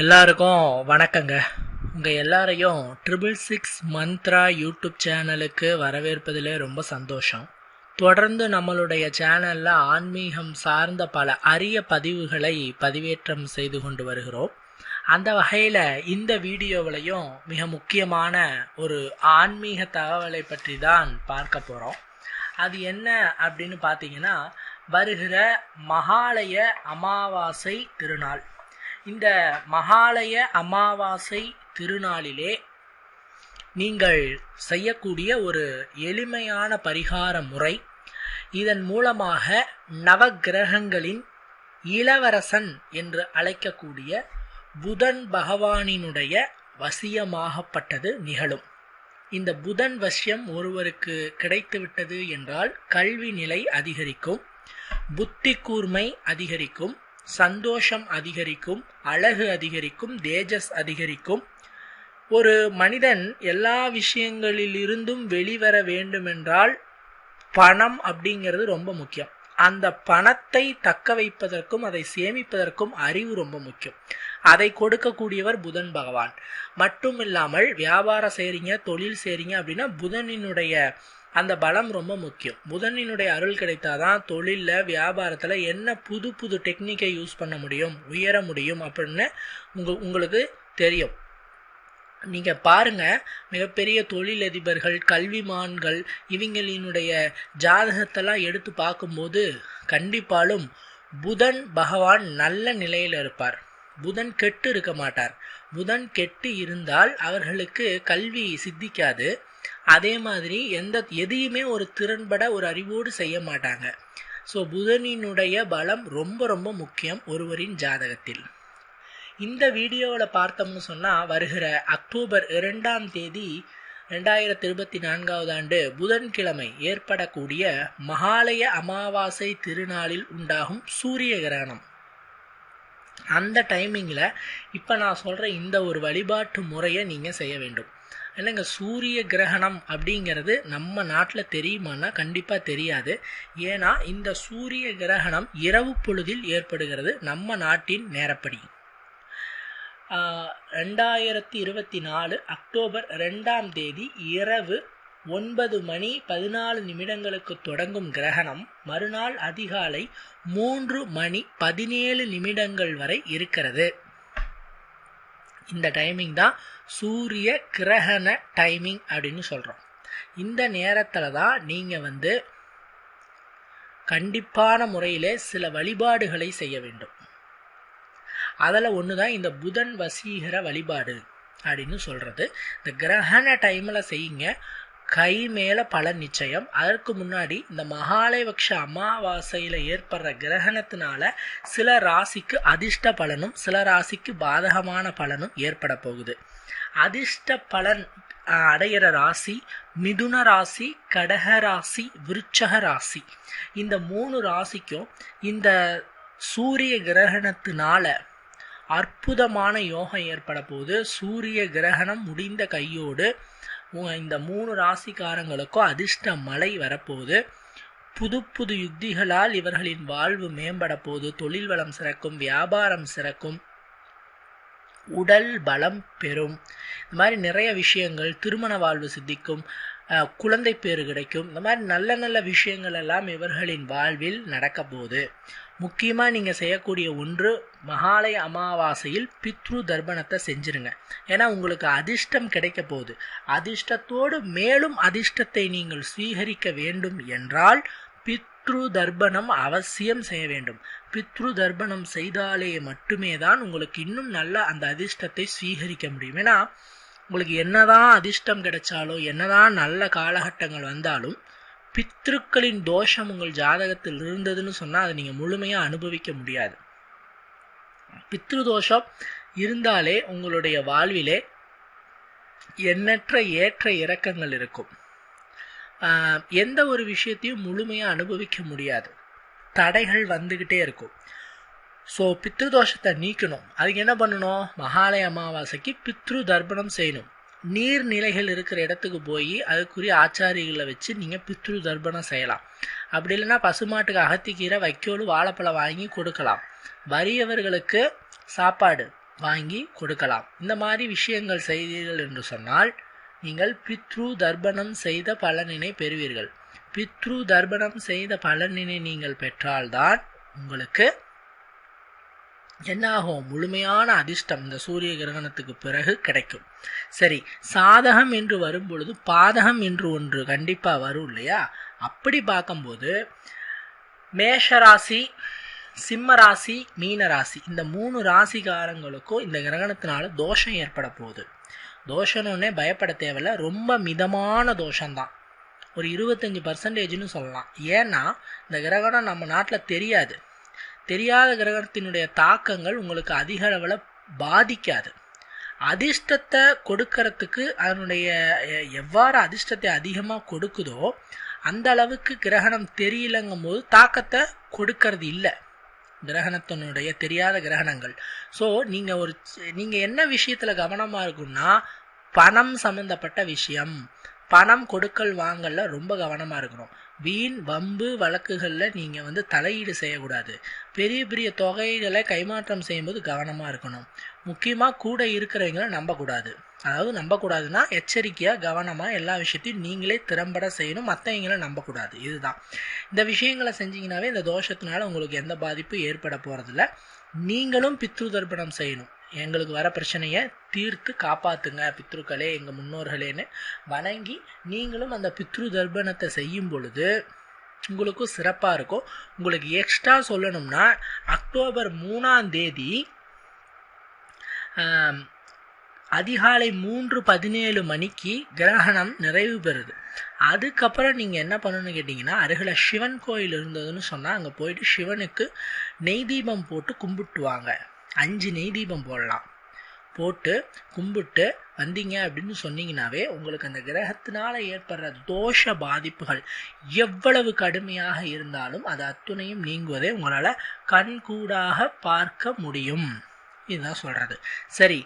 எல்லாருக்கும் வணக்கங்க. உங்கள் எல்லாரையும் ட்ரிபிள் சிக்ஸ் மந்த்ரா யூடியூப் சேனலுக்கு வரவேற்பதில் ரொம்ப சந்தோஷம். தொடர்ந்து நம்மளுடைய சேனலில் ஆன்மீகம் சார்ந்த பல அரிய பதிவுகளை பதிவேற்றம் செய்து கொண்டு வருகிறோம். அந்த வகையில் இந்த வீடியோவிலையும் மிக முக்கியமான ஒரு ஆன்மீக தகவலை பற்றி தான் பார்க்க போகிறோம் அது என்ன அப்படின்னு பார்த்தீங்கன்னா வருகிற மகாலய அமாவாசை திருநாள். இந்த மகாலய அமாவாசை திருநாளிலே நீங்கள் செய்யக்கூடிய ஒரு எளிமையான பரிகார முறை இதன் மூலமாக நவகிரகங்களின் இளவரசன் என்று அழைக்கக்கூடிய புதன் பகவானினுடைய வசியமாகப்பட்டது நிகழும். இந்த புதன் வசியம் ஒருவருக்கு கிடைத்துவிட்டது என்றால் கல்வி நிலை அதிகரிக்கும் புத்தி கூர்மை அதிகரிக்கும் சந்தோஷம் அதிகரிக்கும் அழகு அதிகரிக்கும் தேஜஸ் அதிகரிக்கும். ஒரு மனிதன் எல்லா விஷயங்களிலிருந்தும் வெளிவர வேண்டுமென்றால் பணம் அப்படிங்கிறது ரொம்ப முக்கியம். அந்த பணத்தை தக்க வைப்பதற்கும் அதை சேமிப்பதற்கும் அறிவு ரொம்ப முக்கியம். அதை கொடுக்கக்கூடியவர் புதன் பகவான். மட்டும் இல்லாமல் வியாபாரம் செய்கிறீங்க தொழில் செய்கிறீங்க அப்படின்னா புதனினுடைய அந்த பலம் ரொம்ப முக்கியம். புதனினுடைய அருள் கிடைத்தாதான் தொழிலில் வியாபாரத்தில் என்ன புது புது டெக்னிக்கை யூஸ் பண்ண முடியும் உயர முடியும் அப்படின்னு உங்க உங்களுக்கு தெரியும். நீங்கள் பாருங்க மிகப்பெரிய தொழிலதிபர்கள் கல்விமான்கள் இவங்களினுடைய ஜாதகத்தெல்லாம் எடுத்து பார்க்கும்போது கண்டிப்பாலும் புதன் பகவான் நல்ல நிலையில் இருப்பார். புதன் கெட்டு இருக்க மாட்டார். புதன் கெட்டு இருந்தால் அவர்களுக்கு கல்வி சித்திக்காது. அதே மாதிரி எந்த எதையுமே ஒரு திறன்பட ஒரு அறிவோடு செய்ய மாட்டாங்க. ஸோ புதனினுடைய பலம் ரொம்ப ரொம்ப முக்கியம் ஒருவரின் ஜாதகத்தில். இந்த வீடியோவில் பார்த்தோம்னு சொன்னால் வருகிற அக்டோபர் இரண்டாம் தேதி ரெண்டாயிரத்தி இருபத்தி நான்காவது ஆண்டு புதன்கிழமை ஏற்படக்கூடிய மகாலய அமாவாசை திருநாளில் உண்டாகும் சூரிய கிரகணம். அந்த டைமிங்கில் இப்போ நான் சொல்கிற இந்த ஒரு வழிபாட்டு முறையை நீங்கள் செய்ய வேண்டும். என்னங்க சூரிய கிரகணம் அப்படிங்கிறது நம்ம நாட்டில் தெரியுமானா கண்டிப்பாக தெரியாது. ஏன்னா இந்த சூரிய கிரகணம் இரவு பொழுதில் ஏற்படுகிறது நம்ம நாட்டின் நேரப்படி. ரெண்டாயிரத்தி இருபத்தி நாலு அக்டோபர் ரெண்டாம் தேதி இரவு ஒன்பது மணி பதினாலு நிமிடங்களுக்கு தொடங்கும் கிரகணம் மறுநாள் அதிகாலை மூன்று மணி பதினேழு நிமிடங்கள் வரை இருக்கிறது. இந்த டைமிங் தான் சூரிய கிரகண டைமிங் அப்படின்னு சொல்கிறோம் இந்த நேரத்தில் தான் நீங்கள் வந்து கண்டிப்பான முறையில் சில வழிபாடுகளை செய்ய வேண்டும். அதில் ஒன்று தான் இந்த புதன் வசீகர வழிபாடு அப்படின்னு சொல்கிறது இந்த கிரகண டைமில் செய்யுங்க. கை மேலே பலன் நிச்சயம். அதற்கு முன்னாடி இந்த மகாலயபக்ஷ அமாவாசையில் ஏற்படுற கிரகணத்தினால சில ராசிக்கு அதிர்ஷ்ட பலனும் சில ராசிக்கு பாதகமான பலனும் ஏற்பட போகுது. அதிர்ஷ்ட பலன் அடையிற ராசி மிதுன ராசி கடக ராசி விருட்சக ராசி. இந்த மூணு ராசிக்கும் இந்த சூரிய கிரகணத்தினால அற்புதமான யோகம் ஏற்பட போகுது. சூரிய கிரகணம் முடிந்த கையோடு இந்த மூணு ராசிக்காரங்களுக்கும் அதிர்ஷ்ட மழை வரப்போகுது. புது புது யுக்திகளால் இவர்களின் வாழ்வு மேம்பட போது தொழில் வளம் சிறக்கும் வியாபாரம் சிறக்கும். உடல் பலம் பெறும். இந்த மாதிரி நிறைய விஷயங்கள் திருமண வாழ்வு சித்திக்கும். குழந்தை பேறு கிடைக்கும். இந்த மாதிரி நல்ல நல்ல விஷயங்கள் எல்லாம் இவர்களின் வாழ்வில் நடக்க போகுது முக்கியமாக நீங்கள் செய்யக்கூடிய ஒன்று மகாலய அமாவாசையில் பித்ரு தர்ப்பணத்தை செஞ்சிருங்க. ஏன்னா உங்களுக்கு அதிர்ஷ்டம் கிடைக்க போகுது. அதிர்ஷ்டத்தோடு மேலும் அதிர்ஷ்டத்தை நீங்கள் ஸ்வீகரிக்க வேண்டும் என்றால் பித்ரு தர்ப்பணம் அவசியம் செய்ய வேண்டும். பித்ரு தர்ப்பணம் செய்தாலே மட்டுமே தான் உங்களுக்கு இன்னும் நல்ல அந்த அதிர்ஷ்டத்தை ஸ்வீகரிக்க முடியும். ஏன்னா உங்களுக்கு என்னதான் அதிர்ஷ்டம் கிடைச்சாலோ என்னதான் நல்ல காலகட்டங்கள் வந்தாலும் பித்ருக்களின் தோஷம் உங்கள் ஜாதகத்தில் இருந்ததுன்னு சொன்னால் அதை நீங்கள் முழுமையாக அனுபவிக்க முடியாது. பித்ரு தோஷம் இருந்தாலே உங்களுடைய வாழ்விலே எண்ணற்ற ஏற்ற இறக்கங்கள் இருக்கும். எந்த ஒரு விஷயத்தையும் முழுமையாக அனுபவிக்க முடியாது. தடைகள் வந்துக்கிட்டே இருக்கும். ஸோ பித்ரு தோஷத்தை நீக்கணும். அதுக்கு என்ன பண்ணணும்? மகாலய அமாவாசைக்கு பித்ரு தர்ப்பணம் செய்யணும். நீர்நிலைகள் இருக்கிற இடத்துக்கு போய் அதுக்குரிய ஆச்சாரிகளை வச்சு நீங்கள் பித்ரு தர்ப்பணம் செய்யலாம். அப்படி இல்லைன்னா பசுமாட்டுக்கு அகத்திக்கீரை வைக்கோல் வாழைப்பழம் வாங்கி கொடுக்கலாம். வறியவர்களுக்கு சாப்பாடு வாங்கி கொடுக்கலாம். இந்த மாதிரி விஷயங்கள் செய்தீர்கள் என்று சொன்னால் நீங்கள் பித்ரு தர்ப்பணம் செய்த பலனினை பெறுவீர்கள். பித்ரு தர்ப்பணம் செய்த பலனினை நீங்கள் பெற்றால்தான் உங்களுக்கு என்னாகும்? முழுமையான அதிர்ஷ்டம் இந்த சூரிய கிரகணத்துக்கு பிறகு கிடைக்கும். சரி சாதகம் என்று வரும் பொழுது பாதகம் என்று ஒன்று கண்டிப்பாக வரும் இல்லையா? அப்படி பார்க்கும்போது மேஷராசி சிம்ம ராசி மீன ராசி இந்த மூணு ராசிகாரங்களுக்கும் இந்த கிரகணத்தினால தோஷம் ஏற்பட போகுது. தோஷம்னே பயப்பட தேவையில்ல. ரொம்ப மிதமான தோஷம்தான். ஒரு இருபத்தஞ்சி பர்சன்டேஜ்னு சொல்லலாம். ஏன்னா இந்த கிரகணம் நம்ம நாட்டில் தெரியாது. தெரியாத கிரகணத்தினுடைய தாக்கங்கள் உங்களுக்கு அதிக அளவில் பாதிக்காது. அதிர்ஷ்டத்தை கொடுக்கறதுக்கு அதனுடைய எவ்வாறு அதிர்ஷ்டத்தை அதிகமாக கொடுக்குதோ அந்த அளவுக்கு கிரகணம் தெரியலங்கும் போது தாக்கத்தை கொடுக்கறது இல்லை. கிரகணத்தினுடைய தெரியாத கிரகணங்கள். ஸோ நீங்கள் ஒரு நீங்கள் என்ன விஷயத்தில் கவனமாக இருக்கும்னா பணம் சம்மந்தப்பட்ட விஷயம். பணம் கொடுக்கல் வாங்கல ரொம்ப கவனமாக இருக்கணும். வீண் வம்பு வழக்குகளில் நீங்கள் வந்து தலையீடு செய்யக்கூடாது. பெரிய பெரிய தொகைகளை கைமாற்றம் செய்யும்போது கவனமாக இருக்கணும். முக்கியமாக கூட இருக்கிறவங்கள நம்பக்கூடாது. அதாவது நம்பக்கூடாதுன்னா எச்சரிக்கையாக கவனமாக எல்லா விஷயத்தையும் நீங்களே திறம்பட செய்யணும். மற்றவங்கள நம்பக்கூடாது. இதுதான். இந்த விஷயங்களை செஞ்சீங்கன்னாவே இந்த தோஷத்தினால உங்களுக்கு எந்த பாதிப்பும் ஏற்பட போகிறதில்ல நீங்களும் பித்ரு தர்ப்பணம் செய்யணும். எங்களுக்கு வர பிரச்சனையை தீர்த்து காப்பாற்றுங்க பித்ருக்களே எங்கள் முன்னோர்களேன்னு வணங்கி நீங்களும் அந்த பித்ரு தர்ப்பணத்தை செய்யும் பொழுது உங்களுக்கும் சிறப்பாக இருக்கும். உங்களுக்கு எக்ஸ்ட்ரா சொல்லணும்னா அக்டோபர் மூணாம் தேதி அதிகாலை மூன்று பதினேழு மணிக்கு கிரகணம் நிறைவு பெறுது. அதுக்கப்புறம் நீங்கள் என்ன பண்ணணும்னு கேட்டிங்கன்னா அருகில் சிவன் கோயில் இருந்ததுன்னு சொன்னால் அங்கே போயிட்டு சிவனுக்கு நெய் தீபம் போட்டு கும்பிட்டுவாங்க. அஞ்சு நெய் தீபம் போடலாம். போட்டு கும்பிட்டு வந்தீங்க அப்படின்னு சொன்னீங்கனாவே உங்களுக்கு அந்த கிரகத்தினால ஏற்படுற தோஷ பாதிப்புகள் எவ்வளவு கடுமையாக இருந்தாலும் அது அத்துணையும் நீங்குவதை உங்களால் கண்கூடாக பார்க்க முடியும். இதுதான் சொல்கிறது சரி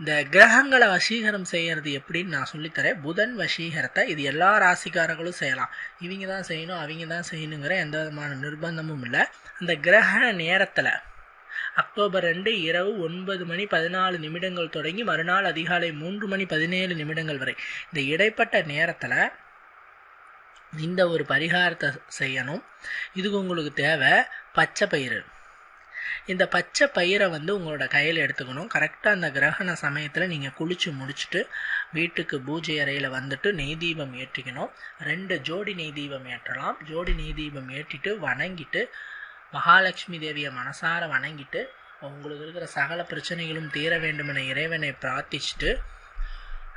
இந்த கிரகங்களை வசீகரம் செய்கிறது எப்படின்னு நான் சொல்லித்தரேன். புதன் வசீகரத்தை இது எல்லா ராசிக்காரர்களும் செய்யலாம். இவங்க தான் செய்யணும் அவங்க தான் செய்யணுங்கிற எந்த விதமான நிர்பந்தமும் இல்லை. அந்த கிரகண நேரத்தில் அக்டோபர் ரெண்டு இரவு ஒன்பது மணி பதினாலு நிமிடங்கள் தொடங்கி மறுநாள் அதிகாலை மூன்று மணி பதினேழு நிமிடங்கள் வரை. இந்த இடைப்பட்ட நேரத்தில் இந்த ஒரு பரிகாரத்தை செய்யணும். இதுக்கு உங்களுக்கு தேவை பச்சை பயிறு. இந்த பச்சை பயிரை வந்து உங்களோட கையில் எடுத்துக்கணும். கரெக்டாக அந்த கிரகண சமயத்தில் நீங்கள் குளித்து முடிச்சுட்டு வீட்டுக்கு பூஜை அறையில் வந்துட்டு நெய் தீபம் ஏற்றிக்கணும். ரெண்டு ஜோடி நெய் தீபம் ஏற்றலாம். ஜோடி நெய் தீபம் ஏற்றிட்டு வணங்கிட்டு மகாலட்சுமி தேவியை மனசார வணங்கிட்டு உங்களுக்கு இருக்கிற சகல பிரச்சனைகளும் தீர வேண்டும் என இறைவனை பிரார்த்திச்சுட்டு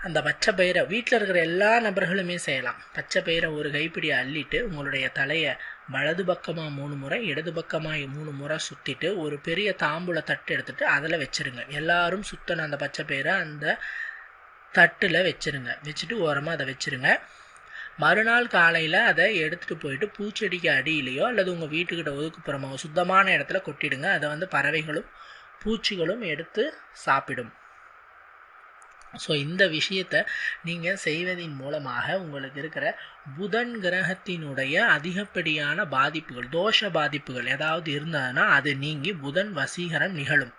அந்த பச்சை பயிரை வீட்டில் இருக்கிற எல்லா நபர்களுமே செய்யலாம். பச்சை பயிரை ஒரு கைப்பிடி அள்ளிட்டு உங்களுடைய தலையை வலது பக்கமாக மூணு முறை இடது பக்கமாக மூணு முறை சுற்றிட்டு ஒரு பெரிய தாம்பூல தட்டு எடுத்துகிட்டு அதில் வச்சுருங்க. எல்லாரும் சுற்றணும் அந்த பச்சை பயிரை அந்த தட்டில் வச்சிருங்க. வச்சுட்டு ஓரமாக அதை வச்சிருங்க. மறுநாள் காலையில் அதை எடுத்துகிட்டு போயிட்டு பூச்செடிக்கு அடியிலையோ அல்லது உங்கள் வீட்டுக்கிட்ட ஒதுக்குப்புறமோ சுத்தமான இடத்துல கொட்டிடுங்க. அதை வந்து பறவைகளும் பூச்சிகளும் எடுத்து சாப்பிடும். ஸோ இந்த விஷயத்தை நீங்கள் செய்வதின் மூலமாக உங்களுக்கு இருக்கிற புதன் கிரகத்தினுடைய அதிகப்படியான பாதிப்புகள் தோஷ பாதிப்புகள் ஏதாவது இருந்ததுன்னா அது நீங்கி புதன் வசீகரம் நிகழும்.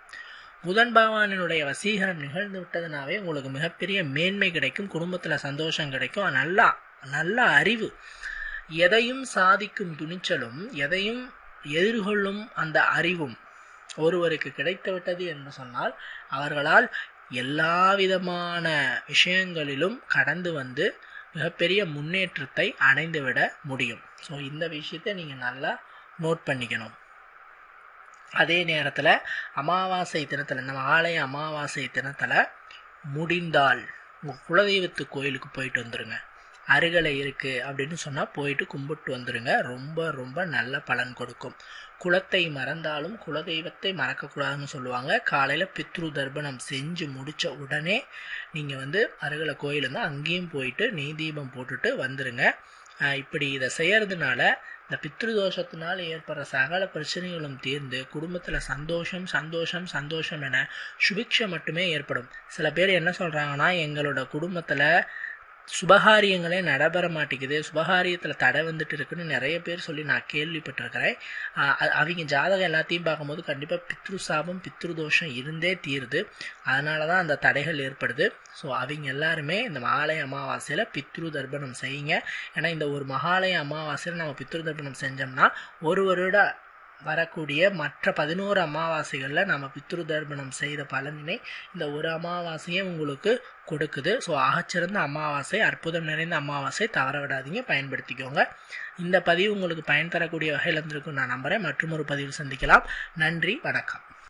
புதன் பகவானினுடைய வசீகரம் நிகழ்ந்து விட்டதுனாவே உங்களுக்கு மிகப்பெரிய மேன்மை கிடைக்கும் குடும்பத்தில் சந்தோஷம் கிடைக்கும். நல்லா நல்ல அறிவு. எதையும் சாதிக்கும் துணிச்சலும் எதையும் எதிர்கொள்ளும் அந்த அறிவும் ஒருவருக்கு கிடைத்துவிட்டது என்று சொன்னால் அவர்களால் எல்லா விதமான விஷயங்களிலும் கடந்து வந்து மிகப்பெரிய முன்னேற்றத்தை அடைந்துவிட முடியும். ஸோ இந்த விஷயத்தை நீங்கள் நல்லா நோட் பண்ணிக்கணும். அதே நேரத்தில் அமாவாசை தினத்தில் நம்ம ஆலய அமாவாசை தினத்தில் முடிந்தால் உங்கள் குலதெய்வத்து கோயிலுக்கு போயிட்டு வந்துடுங்க அருகலை இருக்குது அப்படின்னு சொன்னால் போயிட்டு கும்பிட்டு வந்துடுங்க ரொம்ப ரொம்ப நல்ல பலன் கொடுக்கும். குலத்தை மறந்தாலும் குலதெய்வத்தை மறக்கக்கூடாதுன்னு சொல்லுவாங்க. காலையில் பித்ரு தர்ப்பணம் செஞ்சு முடித்த உடனே நீங்கள் வந்து அருகலை கோயில் இருந்தால் அங்கேயும் போயிட்டு நெய் தீபம் போட்டுட்டு வந்துடுங்க இப்படி இதை செய்கிறதுனால இந்த பித்ரு தோஷத்தினால் ஏற்படுற சகல பிரச்சனைகளும் தீர்ந்து குடும்பத்தில் சந்தோஷம் சந்தோஷம் சந்தோஷம் என சுபிக்ஷை மட்டுமே ஏற்படும். சில பேர் என்ன சொல்கிறாங்கன்னா எங்களோட குடும்பத்தில் சுபகாரியங்களே நடைபெற மாட்டேங்குது சுபகாரியத்தில் தடை வந்துட்டு இருக்குன்னு நிறைய பேர் சொல்லி நான் கேள்விப்பட்டிருக்கிறேன். அவங்க ஜாதகம் எல்லாத்தையும் பார்க்கும்போது கண்டிப்பாக பித்ரு சாபம் பித்ரு தோஷம் இருந்தே தீருது. அதனால தான் அந்த தடைகள் ஏற்படுது. ஸோ அவங்க எல்லாருமே இந்த மகாலய அமாவாசையில் பித்ரு தர்ப்பணம் செய்யுங்க. ஏன்னா இந்த ஒரு மகாலய அமாவாசையில் நம்ம பித்ரு தர்ப்பணம் செஞ்சோம்னா ஒரு வருட வரக்கூடிய மற்ற பதினோரு அமாவாசைகளில் நம்ம பித்ரு தர்ப்பணம் செய்த பலனினை இந்த ஒரு அமாவாசையே உங்களுக்கு கொடுக்குது. ஸோ ஆகச்சிறந்த அமாவாசை அற்புதம் நிறைந்த அமாவாசை தவற விடாதீங்க பயன்படுத்திக்கோங்க. இந்த பதிவு உங்களுக்கு பயன் தரக்கூடிய வகையில் இருந்திருக்கும் நான் நம்புகிறேன் மற்றும் ஒரு பதிவில் சந்திக்கலாம். நன்றி வணக்கம்.